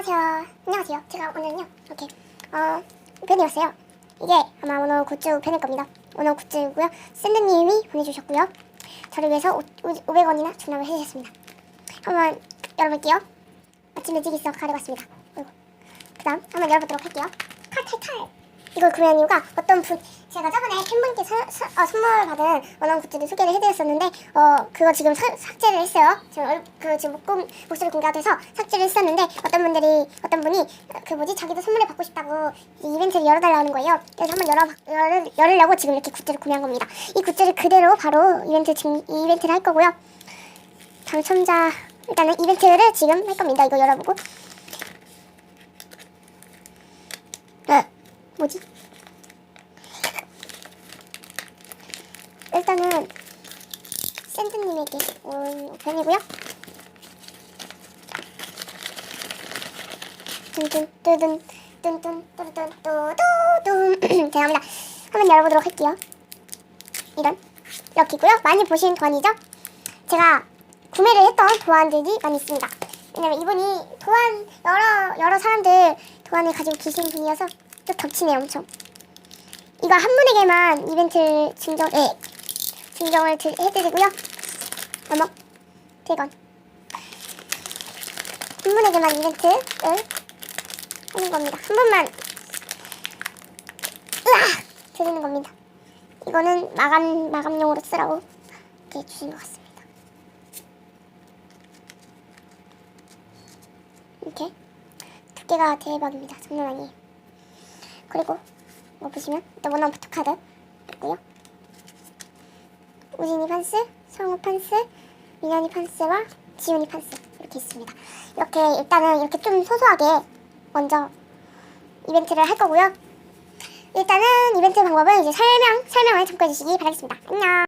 안녕하세요. 안녕하세요. 제가 오늘은요, 이렇게, 어, 펜이 왔어요. 이게 아마 오늘 굿즈 펜일 겁니다. 오늘 굿즈고요. 샌드님이 보내주셨고요. 저를 위해서 500원이나 전화를 해주셨습니다. 한번 열어볼게요. 아침 일찍 있어 가져갔습니다. 그리고 그 다음 한번 열어보도록 할게요. 칼칼칼! 이걸 구매한 이유가 어떤 분, 제가 저번에 팬분께 서- 서- 어, 선물 받은 원원 굿즈를 소개를 해드렸었는데, 어, 그거 지금 사- 삭제를 했어요. 지금, 얼, 그, 지금 목, 목소리 공개가 돼서 삭제를 했었는데, 어떤 분들이, 어떤 분이, 어, 그 뭐지, 자기도 선물을 받고 싶다고 이 이벤트를 열어달라는 거예요. 그래서 한번 열어, 열, 열으려고 지금 이렇게 굿즈를 구매한 겁니다. 이 굿즈를 그대로 바로 이벤트, 진, 이 이벤트를 할 거고요. 당첨자, 일단은 이벤트를 지금 할 겁니다. 이거 열어보고. 네, 뭐지? 일단은 샌드님에게 온 편이고요. 뚠뚠뚜둔 뚠뚠 뚜루뚠 뚜두둔 죄송합니다. 한번 열어보도록 할게요. 이런 럭키고요. 많이 보신 도안이죠? 제가 구매를 했던 도안들이 많이 있습니다. 왜냐면 이분이 도안 여러 여러 사람들 도안을 가지고 계신 분이어서 또 겹치네요, 엄청. 이거 한 분에게만 이벤트 증정, 예, 증정을 드, 해드리고요. 어머, 대건. 한 분에게만 이벤트를 하는 겁니다. 한 분만, 으아! 드리는 겁니다. 이거는 마감, 마감용으로 쓰라고 이렇게 주신 것 같습니다. 이렇게 두께가 대박입니다. 장난 아니에요. 그리고 이거 보시면 또 원원 포토카드 있고요. 우진이 판스, 성우 판스, 민현이 판스와 지훈이 판스 이렇게 있습니다. 이렇게 일단은 이렇게 좀 소소하게 먼저 이벤트를 할 거고요. 일단은 이벤트 방법은 이제 설명 설명을 참고해 주시기 바라겠습니다. 안녕.